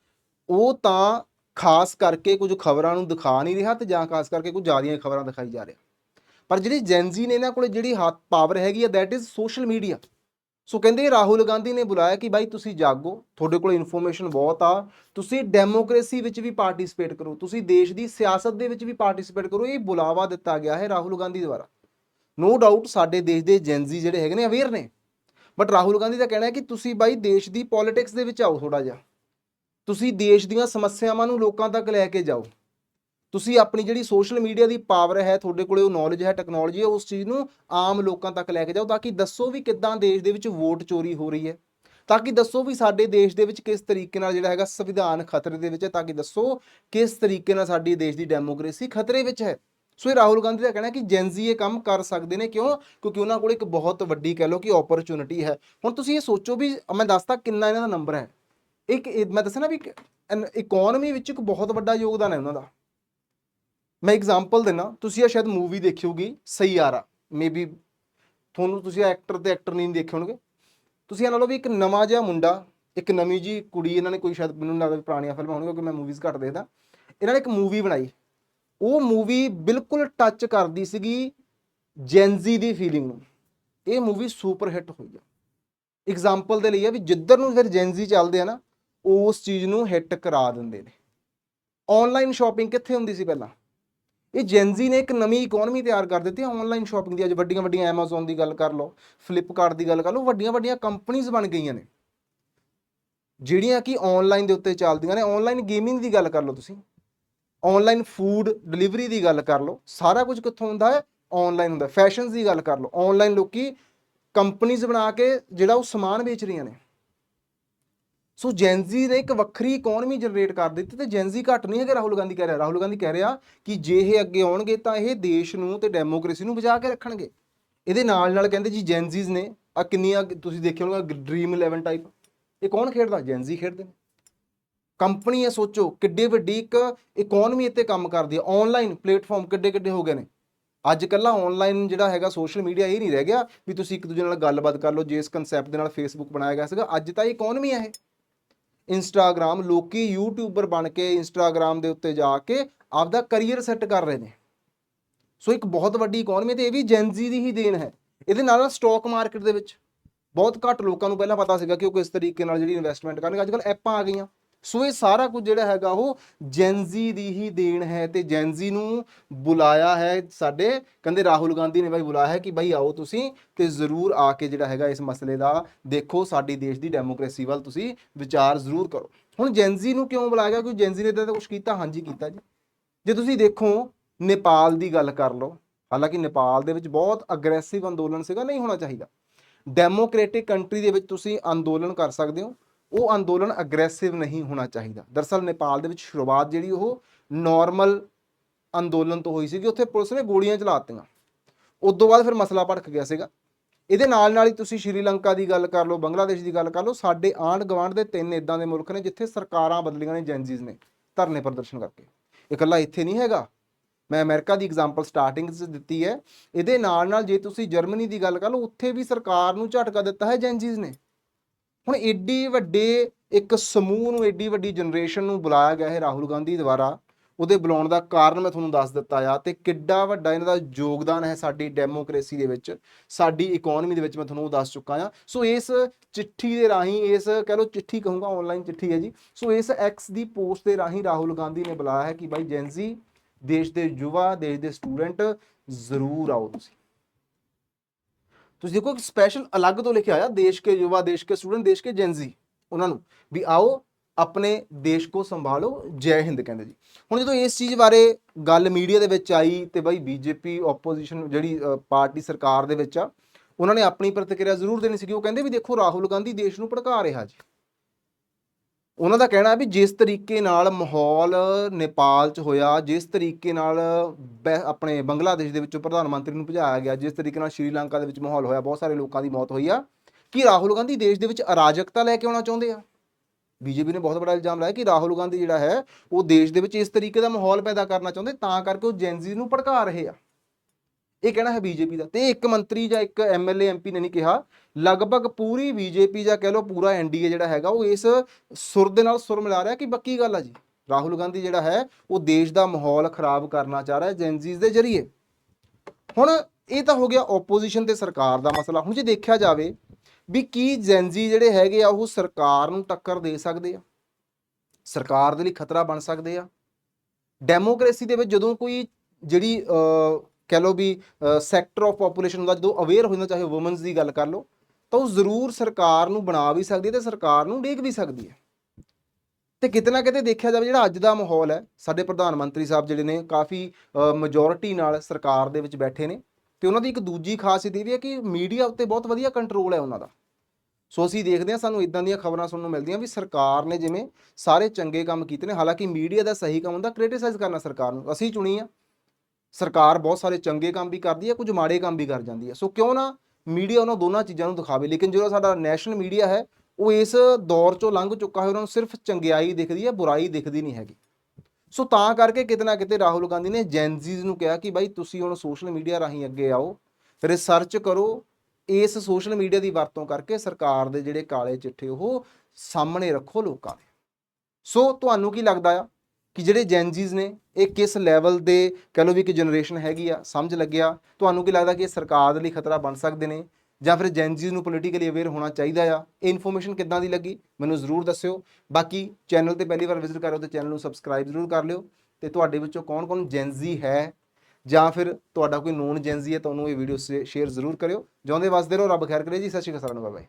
ਉਹ ਤਾਂ ਖਾਸ ਕਰਕੇ ਕੁਝ ਖਬਰਾਂ ਨੂੰ ਦਿਖਾ ਨਹੀਂ ਰਿਹਾ ਤੇ ਜਾਂ ਖਾਸ ਕਰਕੇ ਕੁਝ ਜ਼ਿਆਦੀਆਂ ਖਬਰਾਂ ਦਿਖਾਈ ਜਾ ਰਿਹਾ। ਪਰ ਜਿਹੜੀ ਜੈਨਜ਼ੀ ਨੇ ਇਹਨਾਂ ਕੋਲੇ ਜਿਹੜੀ ਹੱਥ ਪਾਵਰ ਹੈਗੀ ਆ that is social media so ਕਹਿੰਦੇ ਰਾਹੁਲ ਗਾਂਧੀ ਨੇ ਬੁਲਾਇਆ ਕਿ ਭਾਈ ਤੁਸੀਂ ਜਾਗੋ, ਤੁਹਾਡੇ ਕੋਲ ਇਨਫੋਰਮੇਸ਼ਨ ਬਹੁਤ ਆ, ਤੁਸੀਂ ਡੈਮੋਕ੍ਰੇਸੀ ਵਿੱਚ ਵੀ ਪਾਰਟਿਸਿਪੇਟ ਕਰੋ, ਤੁਸੀਂ ਦੇਸ਼ ਦੀ ਸਿਆਸਤ ਦੇ ਵਿੱਚ ਵੀ ਪਾਰਟਿਸਿਪੇਟ ਕਰੋ, ਇਹ ਬੁਲਾਵਾ ਦਿੱਤਾ ਗਿਆ ਹੈ ਰਾਹੁਲ ਗਾਂਧੀ ਦੁਆਰਾ। ਨੋ ਡਾਊਟ ਸਾਡੇ ਦੇਸ਼ ਦੇ ਜੈਨਜ਼ੀ ਜਿਹੜੇ ਹੈਗੇ ਨੇ ਅਵੇਅਰ ਨੇ। ਬਟ ਰਾਹੁਲ ਗਾਂਧੀ ਦਾ ਕਹਿਣਾ ਹੈ ਕਿ ਤੁਸੀਂ ਬਾਈ ਦੇਸ਼ ਦੀ ਪੋਲਿਟਿਕਸ ਦੇ ਵਿੱਚ ਆਓ ਥੋੜਾ ਜਿਹਾ। ਤੁਸੀਂ ਦੇਸ਼ ਦੀਆਂ ਸਮੱਸਿਆਵਾਂ ਨੂੰ ਲੋਕਾਂ ਤੱਕ ਲੈ ਕੇ ਜਾਓ। ਤੁਸੀਂ ਆਪਣੀ ਜਿਹੜੀ ਸੋਸ਼ਲ ਮੀਡੀਆ ਦੀ ਪਾਵਰ ਹੈ, ਤੁਹਾਡੇ ਕੋਲੇ ਉਹ ਨੌਲੇਜ ਹੈ ਟੈਕਨੋਲੋਜੀ ਹੈ, ਉਸ ਚੀਜ਼ ਨੂੰ ਆਮ ਲੋਕਾਂ ਤੱਕ ਲੈ ਕੇ ਜਾਓ ਤਾਂ ਕਿ ਦੱਸੋ ਵੀ ਕਿੱਦਾਂ ਦੇਸ਼ ਦੇ ਵਿੱਚ ਵੋਟ ਚੋਰੀ ਹੋ ਰਹੀ ਹੈ। ਤਾਂ ਕਿ ਦੱਸੋ ਵੀ ਸਾਡੇ ਦੇਸ਼ ਦੇ ਵਿੱਚ ਕਿਸ ਤਰੀਕੇ ਨਾਲ ਜਿਹੜਾ ਹੈਗਾ ਸੰਵਿਧਾਨ ਖਤਰੇ ਦੇ ਵਿੱਚ ਹੈ, ਤਾਂ ਕਿ ਦੱਸੋ ਕਿਸ ਤਰੀਕੇ ਨਾਲ ਸਾਡੀ ਦੇਸ਼ ਦੀ ਡੈਮੋਕ੍ਰੇਸੀ ਖਤਰੇ ਵਿੱਚ ਹੈ। ਸੋ ਇਹ ਰਾਹੁਲ ਗਾਂਧੀ ਦਾ ਕਹਿਣਾ ਕਿ ਜੈਨਜ਼ੀ ਇਹ ਕੰਮ ਕਰ ਸਕਦੇ ਨੇ ਕਿਉਂ? ਕਿਉਂਕਿ ਉਹਨਾਂ ਕੋਲ ਇੱਕ ਬਹੁਤ ਵੱਡੀ ਕਹਿ ਲਓ ਕਿ ਓਪਰਚੁਨਿਟੀ ਹੈ। ਹੁਣ ਤੁਸੀਂ ਇਹ ਸੋਚੋ ਵੀ ਮੈਂ ਦੱਸਤਾ ਕਿੰਨਾ ਇਹਨਾਂ ਦਾ ਨੰਬਰ ਹੈ। ਇੱਕ ਇਹ- ਮੈਂ ਦੱਸਿਆ ਨਾ ਵੀ ਇਕਨੋਮੀ ਵਿੱਚ ਇੱਕ ਬਹੁਤ ਵੱਡਾ ਯੋਗਦਾਨ ਹੈ ਉਹਨਾਂ ਦਾ। ਮੈਂ ਐਗਜ਼ਾਮਪਲ ਦਿੰਨਾ, ਤੁਸੀਂ ਇਹ ਸ਼ਾਇਦ ਮੂਵੀ ਦੇਖੀ ਹੋਗੀ ਸਈਆਰਾ। ਮੇਬੀ ਤੁਹਾਨੂੰ ਤੁਸੀਂ ਐਕਟਰ ਤੇ ਐਕਟਰ ਨਹੀਂ ਦੇਖੇ ਹੋਣਗੇ। ਤੁਸੀਂ ਇਹ ਲਓ ਵੀ ਇੱਕ ਨਵਾਂ ਜਿਹਾ ਮੁੰਡਾ, ਇੱਕ ਨਵੀਂ ਜੀ ਕੁੜੀ, ਇਹਨਾਂ ਨੇ ਕੋਈ ਸ਼ਾਇਦ ਮੈਨੂੰ ਲੱਗਦਾ ਪੁਰਾਣੀਆਂ ਫਿਲਮਾਂ ਹੋਣਗੀਆਂ ਕਿਉਂਕਿ ਮੈਂ ਮੂਵੀਜ਼ ਘੱਟ ਦੇਖਦਾ। ਇਹਨਾਂ ਨੇ ਇੱਕ ਮੂਵੀ ਬਣਾਈ। ਉਹ ਮੂਵੀ ਬਿਲਕੁਲ ਟੱਚ ਕਰਦੀ ਸੀਗੀ ਜੈਨਜ਼ੀ ਦੀ ਫੀਲਿੰਗ ਨੂੰ। ਇਹ ਮੂਵੀ ਸੁਪਰ ਹਿੱਟ ਹੋਈ ਆ। ਐਗਜ਼ਾਮਪਲ ਦੇ ਲਈ ਆ ਵੀ ਜਿੱਧਰ ਨੂੰ ਫਿਰ ਜੈਨਜ਼ੀ ਚੱਲਦੇ ਆ ਨਾ, ਉਸ ਚੀਜ਼ ਨੂੰ ਹਿੱਟ ਕਰਾ ਦਿੰਦੇ ਨੇ। ਆਨਲਾਈਨ ਸ਼ਾਪਿੰਗ ਕਿੱਥੇ ਹੁੰਦੀ ਸੀ ਪਹਿਲਾਂ? ਇਹ ਜੈਨਜ਼ੀ ਨੇ ਇੱਕ ਨਵੀਂ ਇਕਨੋਮੀ ਤਿਆਰ ਕਰ ਦਿੱਤੀ ਆਨਲਾਈਨ ਸ਼ਾਪਿੰਗ ਦੀ। ਅੱਜ ਵੱਡੀਆਂ ਵੱਡੀਆਂ Amazon ਦੀ ਗੱਲ ਕਰ ਲਓ ਫਲਿੱਪਕਾਰਟ ਦੀ ਗੱਲ ਕਰ ਲਓ, ਵੱਡੀਆਂ ਵੱਡੀਆਂ ਕੰਪਨੀਆਂ ਬਣ ਗਈਆਂ ਨੇ। ਜਿਹੜੀਆਂ ਕਿ ਆਨਲਾਈਨ ਦੇ ਉੱਤੇ ਚੱਲਦੀਆਂ ਨੇ। ਆਨਲਾਈਨ ਗੇਮਿੰਗ ਦੀ ਗੱਲ ਕਰ ਲਓ ਤੁਸੀਂ। ਆਨਲਾਈਨ ਫੂਡ ਡਿਲੀਵਰੀ ਦੀ ਗੱਲ ਕਰ ਲਓ। ਸਾਰਾ ਕੁਝ ਕਿੱਥੋਂ ਹੁੰਦਾ ਹੈ? ਆਨਲਾਈਨ ਹੁੰਦਾ। ਫੈਸ਼ਨਸ ਦੀ ਗੱਲ ਕਰ ਲਓ। ਆਨਲਾਈਨ ਲੋਕੀ ਕੰਪਨੀਆਂ ਬਣਾ ਕੇ ਜਿਹੜਾ ਉਹ ਸਮਾਨ ਵੇਚ ਰਹੀਆਂ ਨੇ। ਸੋ ਜੈਨਜ਼ੀ ਨੇ ਇੱਕ ਵੱਖਰੀ ਇਕਨੋਮੀ ਜਨਰੇਟ ਕਰ ਦਿੱਤੀ ਤੇ ਜੈਨਜ਼ੀ ਘੱਟ ਨਹੀਂ ਹੈ ਰਾਹੁਲ ਗਾਂਧੀ ਕਹਿ ਰਿਹਾ, ਰਾਹੁਲ ਗਾਂਧੀ ਕਹਿ ਰਿਹਾ ਕਿ ਜੇ ਇਹ ਅੱਗੇ ਆਉਣਗੇ ਤਾਂ ਇਹ ਦੇਸ਼ ਨੂੰ ਤੇ ਡੈਮੋਕ੍ਰੇਸੀ ਨੂੰ ਬਚਾ ਕੇ ਰੱਖਣਗੇ। ਇਹਦੇ ਨਾਲ ਨਾਲ ਕਹਿੰਦੇ ਜੀ ਜੈਨਜ਼ੀਜ਼ ਨੇ ਆ ਕਿੰਨੀਆਂ ਤੁਸੀਂ ਦੇਖਿਆ ਹੋਣਾ ਡ੍ਰੀਮ 11 ਟਾਈਪ ਇਹ ਕੌਣ ਖੇਡਦਾ? ਜੈਨਜ਼ੀ ਖੇਡਦੇ ਨੇ। ਕੰਪਨੀ ਹੈ, ਸੋਚੋ, ਕਿੱਡੀ ਵੱਡੀ ਇੱਕ ਇਕਨੋਮੀ ਇੱਥੇ ਕੰਮ ਕਰਦੀ ਹੈ। ਆਨਲਾਈਨ ਪਲੇਟਫਾਰਮ ਕਿੱਡੇ ਕਿੱਡੇ ਹੋ ਗਏ ਨੇ। ਅੱਜ ਕੱਲਾ ਆਨਲਾਈਨ ਜਿਹੜਾ ਹੈਗਾ ਸੋਸ਼ਲ ਮੀਡੀਆ ਇਹ ਨਹੀਂ ਰਹਿ ਗਿਆ ਵੀ ਤੁਸੀਂ ਇੱਕ ਦੂਜੇ ਨਾਲ ਗੱਲਬਾਤ ਕਰ ਲਓ ਇਸ ਕਨਸੈਪਟ ਦੇ ਨਾਲ ਫੇਸਬੁੱਕ ਬਣਾਇਆ ਗਿਆ ਸੀਗਾ, ਅੱਜ ਤਾਂ ਇਹ ਇਕਨੋਮੀ ਹੈ ਇਹ। ਇੰਸਟਾਗ੍ਰam ਲੋਕੀ ਯੂਟਿਊਬਰ ਬਣ ਕੇ ਇੰਸਟਾਗ੍ਰam ਦੇ ਉੱਤੇ ਜਾ ਕੇ ਆਪਦਾ ਕੈਰੀਅਰ ਸੈੱਟ ਕਰ ਰਹੇ ਨੇ। ਸੋ ਇੱਕ ਬਹੁਤ ਵੱਡੀ ਇਕਨੋਮੀ ਤੇ ਇਹ ਵੀ ਜੈਨਜ਼ੀ ਦੀ ਹੀ ਦੇਣ ਹੈ। ਇਹਦੇ ਨਾਲ ਨਾਲ ਸਟਾਕ ਮਾਰਕੀਟ ਦੇ ਵਿੱਚ ਬਹੁਤ ਘੱਟ ਲੋਕਾਂ ਨੂੰ ਪਹਿਲਾਂ ਪਤਾ ਸੀਗਾ ਕਿ ਉਹ ਕਿਸ ਤਰੀਕੇ ਨਾਲ ਜਿਹੜੀ ਇਨਵੈਸਟਮੈਂਟ ਕਰਨਗੇ। ਅੱਜ ਕੱਲ ਐਪਾਂ ਆ ਗਈਆਂ। ਸੋ ਇਹ ਸਾਰਾ ਕੁਝ ਜਿਹੜਾ ਹੈਗਾ ਉਹ ਜੈਨਜ਼ੀ ਦੀ ਹੀ ਦੇਣ ਹੈ ਤੇ ਜੈਨਜ਼ੀ ਨੂੰ ਬੁਲਾਇਆ ਹੈ ਸਾਡੇ, ਕਹਿੰਦੇ ਰਾਹੁਲ ਗਾਂਧੀ ਨੇ ਬਾਈ ਬੁਲਾਇਆ ਹੈ ਕਿ ਬਾਈ ਆਓ ਤੁਸੀਂ ਤੇ ਜ਼ਰੂਰ ਆ ਕੇ ਜਿਹੜਾ ਹੈਗਾ ਇਸ ਮਸਲੇ ਦਾ ਦੇਖੋ, ਸਾਡੀ ਦੇਸ਼ ਦੀ ਡੈਮੋਕ੍ਰੇਸੀ ਵੱਲ ਤੁਸੀਂ ਵਿਚਾਰ ਜ਼ਰੂਰ ਕਰੋ। ਹੁਣ ਜੈਨਜ਼ੀ ਨੂੰ ਕਿਉਂ ਬੁਲਾਇਆ ਗਿਆ? ਕਿਉਂਕਿ ਜੈਨਜ਼ੀ ਨੇ ਤਾਂ ਕੁਝ ਕੀਤਾ, ਹਾਂਜੀ ਕੀਤਾ ਜੀ। ਜੇ ਤੁਸੀਂ ਦੇਖੋ, ਨੇਪਾਲ ਦੀ ਗੱਲ ਕਰ ਲਓ, ਹਾਲਾਂਕਿ ਨੇਪਾਲ ਦੇ ਵਿੱਚ ਬਹੁਤ ਅਗਰੈਸਿਵ ਅੰਦੋਲਨ ਸੀਗਾ, ਨਹੀਂ ਹੋਣਾ ਚਾਹੀਦਾ। ਡੈਮੋਕ੍ਰੈਟਿਕ ਕੰਟਰੀ ਦੇ ਵਿੱਚ ਤੁਸੀਂ ਅੰਦੋਲਨ ਕਰ ਸਕਦੇ ਹੋ। ਉਹ ਅੰਦੋਲਨ ਅਗਰੈਸਿਵ ਨਹੀਂ ਹੋਣਾ ਚਾਹੀਦਾ। ਦਰਸਲ ਨੇਪਾਲ ਦੇ ਵਿੱਚ ਸ਼ੁਰੂਆਤ ਜਿਹੜੀ ਉਹ ਨਾਰਮਲ ਅੰਦੋਲਨ ਤੋਂ ਹੋਈ ਸੀਗੀ। ਉੱਥੇ ਪੁਲਿਸ ਨੇ ਗੋਲੀਆਂ ਚਲਾਤੀਆਂ। ਉਸ ਤੋਂ ਬਾਅਦ ਫਿਰ ਮਸਲਾ ਭੜਕ ਗਿਆ ਸੀਗਾ। ਇਹਦੇ ਨਾਲ ਨਾਲ ਹੀ ਤੁਸੀਂ ਸ਼੍ਰੀਲੰਕਾ ਦੀ ਗੱਲ ਕਰ ਲਓ, ਬੰਗਲਾਦੇਸ਼ ਦੀ ਗੱਲ ਕਰ ਲਓ, ਸਾਡੇ ਆਂਢ ਗਵਾਂਢ ਦੇ ਤਿੰਨ ਇਦਾਂ ਦੇ ਮੁਲਕ ਨੇ ਜਿੱਥੇ ਸਰਕਾਰਾਂ ਬਦਲੀਆਂ ਨੇ ਜੈਨਜ਼ੀਜ਼ ਨੇ, ਧਰਨੇ ਪ੍ਰਦਰਸ਼ਨ ਕਰਕੇ। ਇਕੱਲਾ ਇੱਥੇ ਨਹੀਂ ਹੈਗਾ। ਮੈਂ ਅਮਰੀਕਾ ਦੀ ਐਗਜ਼ਾਮਪਲ ਸਟਾਰਟਿੰਗ 'ਚ ਦਿੱਤੀ ਹੈ। ਇਹਦੇ ਨਾਲ ਨਾਲ ਜੇ ਤੁਸੀਂ ਜਰਮਨੀ ਦੀ ਗੱਲ ਕਰ ਲਓ, ਉੱਥੇ ਵੀ ਸਰਕਾਰ ਨੂੰ ਝਟਕਾ ਦਿੱਤਾ ਹੈ ਜੈਨਜ਼ੀਜ਼ ਨੇ। ਹੁਣ ਏਡੀ ਵੱਡੇ ਇੱਕ ਸਮੂਹ ਨੂੰ, ਏਡੀ ਵੱਡੀ ਜਨਰੇਸ਼ਨ ਨੂੰ ਬੁਲਾਇਆ ਗਿਆ ਹੈ ਰਾਹੁਲ ਗਾਂਧੀ ਦੁਆਰਾ। ਉਹਦੇ ਬੁਲਾਉਣ ਦਾ ਕਾਰਨ ਮੈਂ ਤੁਹਾਨੂੰ ਦੱਸ ਦਿੱਤਾ ਆ ਤੇ ਕਿੱਡਾ ਵੱਡਾ ਇਹਨਾਂ ਦਾ ਯੋਗਦਾਨ ਹੈ ਸਾਡੀ ਡੈਮੋਕ੍ਰੇਸੀ ਦੇ ਵਿੱਚ, ਸਾਡੀ ਇਕਨੋਮੀ ਦੇ ਵਿੱਚ ਮੈਂ ਤੁਹਾਨੂੰ ਉਹ ਦੱਸ ਚੁੱਕਾ ਆ। ਸੋ ਇਸ ਚਿੱਠੀ ਦੇ ਰਾਹੀਂ, ਇਸ ਕਹ ਲਓ ਚਿੱਠੀ ਕਹੂੰਗਾ ਆਨਲਾਈਨ ਚਿੱਠੀ ਹੈ ਜੀ। ਸੋ ਇਸ ਐਕਸ ਦੀ ਪੋਸਟ ਦੇ ਰਾਹੀਂ ਰਾਹੁਲ ਗਾਂਧੀ ਨੇ ਬੁਲਾਇਆ ਹੈ ਕਿ ਭਾਈ ਜੈਨਜ਼ੀ ਦੇਸ਼ ਦੇ ਯੁਵਾ, ਦੇਸ਼ ਦੇ ਸਟੂਡੈਂਟ ਜ਼ਰੂਰ ਆਓ ਤੁਸੀਂ। ਤੁਸੀਂ ਦੇਖੋ ਇੱਕ ਸਪੈਸ਼ਲ ਅਲੱਗ ਤੋਂ ਲਿਖਿਆ ਆਇਆ ਦੇਸ਼ ਕੇ ਯੁਵਾ, ਦੇਸ਼ ਕੇ ਸਟੂਡੈਂਟ ਦੇਸ਼ ਕੇ ਜੈਨਜ਼ੀ ਉਹਨਾਂ ਨੂੰ ਵੀ ਆਓ, ਆਪਣੇ ਦੇਸ਼ ਕੋ ਸੰਭਾਲੋ, ਜੈ ਹਿੰਦ ਕਹਿੰਦੇ ਜੀ। ਹੁਣ ਜਦੋਂ ਇਸ ਚੀਜ਼ ਬਾਰੇ ਗੱਲ ਮੀਡੀਆ ਦੇ ਵਿੱਚ ਆਈ ਤੇ ਬਾਈ ਬੀਜੇਪੀ ਆਪੋਜੀਸ਼ਨ ਜਿਹੜੀ ਪਾਰਟੀ ਸਰਕਾਰ ਦੇ ਵਿੱਚ ਆ, ਉਹਨਾਂ ਨੇ ਆਪਣੀ ਪ੍ਰਤੀਕਿਰਿਆ ਜ਼ਰੂਰ ਦੇਣੀ ਸੀ ਕਿ ਉਹ ਕਹਿੰਦੇ ਵੀ ਦੇਖੋ, ਰਾਹੁਲ ਗਾਂਧੀ ਦੇਸ਼ ਨੂੰ ਭੜਕਾ ਰਿਹਾ ਜੀ। ਉਹਨਾਂ ਦਾ ਕਹਿਣਾ ਹੈ ਵੀ ਜਿਸ ਤਰੀਕੇ ਨਾਲ ਮਾਹੌਲ ਨੇਪਾਲ 'ਚ ਹੋਇਆ, ਜਿਸ ਤਰੀਕੇ ਨਾਲ ਬੈ- ਆਪਣੇ ਬੰਗਲਾਦੇਸ਼ ਦੇ ਵਿੱਚੋਂ ਪ੍ਰਧਾਨ ਮੰਤਰੀ ਨੂੰ ਭਜਾਇਆ ਗਿਆ, ਜਿਸ ਤਰੀਕੇ ਨਾਲ ਸ਼੍ਰੀਲੰਕਾ ਦੇ ਵਿੱਚ ਮਾਹੌਲ ਹੋਇਆ, ਬਹੁਤ ਸਾਰੇ ਲੋਕਾਂ ਦੀ ਮੌਤ ਹੋਈ ਆ, ਕਿ ਰਾਹੁਲ ਗਾਂਧੀ ਦੇਸ਼ ਦੇ ਵਿੱਚ ਅਰਾਜਕਤਾ ਲੈ ਕੇ ਆਉਣਾ ਚਾਹੁੰਦੇ ਆ? ਬੀਜੇਪੀ ਨੇ ਬਹੁਤ ਬੜਾ ਇਲਜ਼ਾਮ ਲਾਇਆ ਕਿ ਰਾਹੁਲ ਗਾਂਧੀ ਜਿਹੜਾ ਹੈ, ਉਹ ਦੇਸ਼ ਦੇ ਵਿੱਚ ਇਸ ਤਰੀਕੇ ਦਾ ਮਾਹੌਲ ਪੈਦਾ ਕਰਨਾ ਚਾਹੁੰਦੇ, ਤਾਂ ਕਰਕੇ ਉਹ ਜੈਨਜ਼ੀ ਨੂੰ ਭੜਕਾ ਰਹੇ ਆ। ਇਹ ਕਹਿਣਾ ਹੈ ਬੀਜੇਪੀ ਦਾ। ਤੇ ਇੱਕ ਮੰਤਰੀ ਜਾਂ ਇੱਕ ਐਮਐਲਏ ਐਮਪੀ ਨੇ ਨਹੀਂ ਕਿਹਾ। ਲਗਭਗ ਪੂਰੀ ਬੀਜੇਪੀ ਜਾਂ ਕਹਿ ਲਓ ਪੂਰਾ ਐਨਡੀਏ ਜਿਹੜਾ ਹੈਗਾ, ਉਹ ਇਸ ਸੁਰ ਦੇ ਨਾਲ ਸੁਰ ਮਿਲਾ ਰਿਹਾ ਕਿ ਬੱਕੀ ਗੱਲ ਆ ਜੀ। ਰਾਹੁਲ ਗਾਂਧੀ ਜਿਹੜਾ ਹੈ, ਉਹ ਦੇਸ਼ ਦਾ ਮਾਹੌਲ ਖਰਾਬ ਕਰਨਾ ਚਾਹ ਰਿਹਾ ਹੈ ਜੈਨਜ਼ੀਜ਼ ਦੇ ਜ਼ਰੀਏ। ਹੁਣ ਇਹ ਤਾਂ ਹੋ ਗਿਆ ਆਪੋਜੀਸ਼ਨ ਤੇ ਸਰਕਾਰ ਦਾ ਮਸਲਾ। ਹੁਣ ਜੇ ਦੇਖਿਆ ਜਾਵੇ ਵੀ ਕੀ ਜੈਨਜ਼ੀ ਜਿਹੜੇ ਹੈਗੇ ਆ, ਉਹ ਸਰਕਾਰ ਨੂੰ ਟੱਕਰ ਦੇ ਸਕਦੇ ਆ? ਸਰਕਾਰ ਦੇ ਲਈ ਖਤਰਾ ਬਣ ਸਕਦੇ ਆ? ਡੈਮੋਕ੍ਰੇਸੀ ਦੇ ਵਿੱਚ ਜਦੋਂ ਕੋਈ ਜਿਹੜੀ ਕਹਿ ਲਓ ਵੀ ਸੈਕਟਰ ਆਫ ਪੋਪੂਲੇਸ਼ਨ ਦਾ ਜਦੋਂ ਅਵੇਅਰ ਹੋ ਜਾਂਦਾ, ਚਾਹੇ ਔਮਨਸ ਦੀ ਗੱਲ ਕਰ ਲਓ, ਤਾਂ ਉਹ ਜ਼ਰੂਰ ਸਰਕਾਰ ਨੂੰ ਬਣਾ ਵੀ ਸਕਦੀ ਹੈ ਤੇ ਸਰਕਾਰ ਨੂੰ ਡੇਕ ਵੀ ਸਕਦੀ ਹੈ। ਤੇ ਕਿਤੇ ਨਾ ਕਿਤੇ ਦੇਖਿਆ ਜਾਵੇ, ਜਿਹੜਾ ਅੱਜ ਦਾ ਮਾਹੌਲ ਹੈ, ਸਾਡੇ ਪ੍ਰਧਾਨ ਮੰਤਰੀ ਸਾਹਿਬ ਜਿਹੜੇ ਨੇ, ਕਾਫੀ ਮੈਜੋਰਿਟੀ ਨਾਲ ਸਰਕਾਰ ਦੇ ਵਿੱਚ ਬੈਠੇ ਨੇ, ਤੇ ਉਹਨਾਂ ਦੀ ਇੱਕ ਦੂਜੀ ਖਾਸੀਅਤ ਇਹ ਵੀ ਹੈ ਕਿ ਮੀਡੀਆ ਉੱਤੇ ਬਹੁਤ ਵਧੀਆ ਕੰਟਰੋਲ ਹੈ ਉਹਨਾਂ ਦਾ। ਸੋ ਅਸੀਂ ਦੇਖਦੇ ਹਾਂ, ਸਾਨੂੰ ਇਦਾਂ ਦੀਆਂ ਖਬਰਾਂ ਸੁਣਨ ਨੂੰ ਮਿਲਦੀਆਂ ਵੀ ਸਰਕਾਰ ਨੇ ਜਿਵੇਂ ਸਾਰੇ ਚੰਗੇ ਕੰਮ ਕੀਤੇ ਨੇ, ਹਾਲਾਂਕਿ ਮੀਡੀਆ ਦਾ ਸਹੀ ਕੰਮ ਹੁੰਦਾ ਕ੍ਰਿਟਿਸਾਈਜ਼ ਕਰਨਾ ਸਰਕਾਰ ਨੂੰ। ਅਸੀਂ ਚੁਣੀ ਆ ਸਰਕਾਰ ਬਹੁਤ ਸਾਰੇ ਚੰਗੇ ਕੰਮ ਵੀ ਕਰਦੀ ਹੈ, ਕੁਝ ਮਾੜੇ ਕੰਮ ਵੀ ਕਰ ਜਾਂਦੀ ਹੈ। ਸੋ ਕਿਉਂ ਨਾ ਮੀਡੀਆ ਉਹਨਾਂ ਦੋਨਾਂ ਚੀਜ਼ਾਂ ਨੂੰ ਦਿਖਾਵੇ? ਲੇਕਿਨ ਜਿਹੜਾ ਸਾਡਾ ਨੈਸ਼ਨਲ ਮੀਡੀਆ ਹੈ, ਉਹ ਇਸ ਦੌਰ ਚੋਂ ਲੰਘ ਚੁੱਕਾ ਹੈ, ਉਹਨਾਂ ਨੂੰ ਸਿਰਫ ਚੰਗਿਆਈ ਦਿਖਦੀ ਹੈ, ਬੁਰਾਈ ਦਿਖਦੀ ਨਹੀਂ ਹੈਗੀ। ਸੋ ਤਾਂ ਕਰਕੇ ਕਿਤੇ ਨਾ ਕਿਤੇ ਰਾਹੁਲ ਗਾਂਧੀ ਨੇ ਜੈਨਜ਼ੀਜ਼ ਨੂੰ ਕਿਹਾ ਕਿ ਬਾਈ, ਤੁਸੀਂ ਹੁਣ ਸੋਸ਼ਲ ਮੀਡੀਆ ਰਾਹੀਂ ਅੱਗੇ ਆਓ, ਰਿਸਰਚ ਕਰੋ, ਇਸ ਸੋਸ਼ਲ ਮੀਡੀਆ ਦੀ ਵਰਤੋਂ ਕਰਕੇ ਸਰਕਾਰ ਦੇ ਜਿਹੜੇ ਕਾਲੇ ਚਿੱਠੇ ਉਹ ਸਾਹਮਣੇ ਰੱਖੋ ਲੋਕਾਂ ਦੇ। ਸੋ ਤੁਹਾਨੂੰ ਕੀ ਲੱਗਦਾ ਆ? ਕਿ ਜਿਹੜੇ ਜੈਨਜ਼ੀਜ਼ ਨੇ, ਇਹ ਕਿਸ ਲੈਵਲ ਦੇ ਕਹ ਲਓ ਵੀ ਇੱਕ ਜਨਰੇਸ਼ਨ ਹੈਗੀ ਆ, ਸਮਝ ਲੱਗਿਆ ਤੁਹਾਨੂੰ ਕੀ ਲੱਗਦਾ ਕਿ ਇਹ ਸਰਕਾਰ ਦੇ ਲਈ ਖਤਰਾ ਬਣ ਸਕਦੇ ਨੇ? ਜਾਂ ਫਿਰ ਜੈਨਜ਼ੀਜ਼ ਨੂੰ ਪੋਲੀਟੀਕਲੀ ਅਵੇਅਰ ਹੋਣਾ ਚਾਹੀਦਾ ਆ? ਇਹ ਇਨਫੋਰਮੇਸ਼ਨ ਕਿੱਦਾਂ ਦੀ ਲੱਗੀ? ਮੈਨੂੰ ਜ਼ਰੂਰ ਦੱਸਿਓ। ਬਾਕੀ ਚੈਨਲ ਤੇ ਪਹਿਲੀ ਵਾਰ ਵਿਜ਼ਿਟ ਕਰ ਰਹੇ ਤੇ ਚੈਨਲ ਨੂੰ ਸਬਸਕ੍ਰਾਈਬ ਜ਼ਰੂਰ ਕਰ ਲਿਓ। ਤੇ ਤੁਹਾਡੇ ਵਿੱਚੋਂ ਕੌਣ-ਕੌਣ ਜੈਨਜ਼ੀ ਹੈ? ਜਾਂ ਫਿਰ ਤੁਹਾਡਾ ਕੋਈ ਨੋਨ ਜੈਨਜ਼ੀ ਹੈ ਤੁਹਾਨੂੰ ਇਹ ਵੀਡੀਓ ਸ਼ੇਅਰ ਜ਼ਰੂਰ ਕਰਿਓ। ਜਿਉਂਦੇ ਵਸਦੇ ਰਹੋ, ਰੱਬ ਖੈਰ ਕਰੇ ਜੀ। ਸਤਿ ਸ਼੍ਰੀ ਅਕਾਲ, ਸਾਰਿਆਂ ਨੂੰ ਬਾਏ ਬਾਏ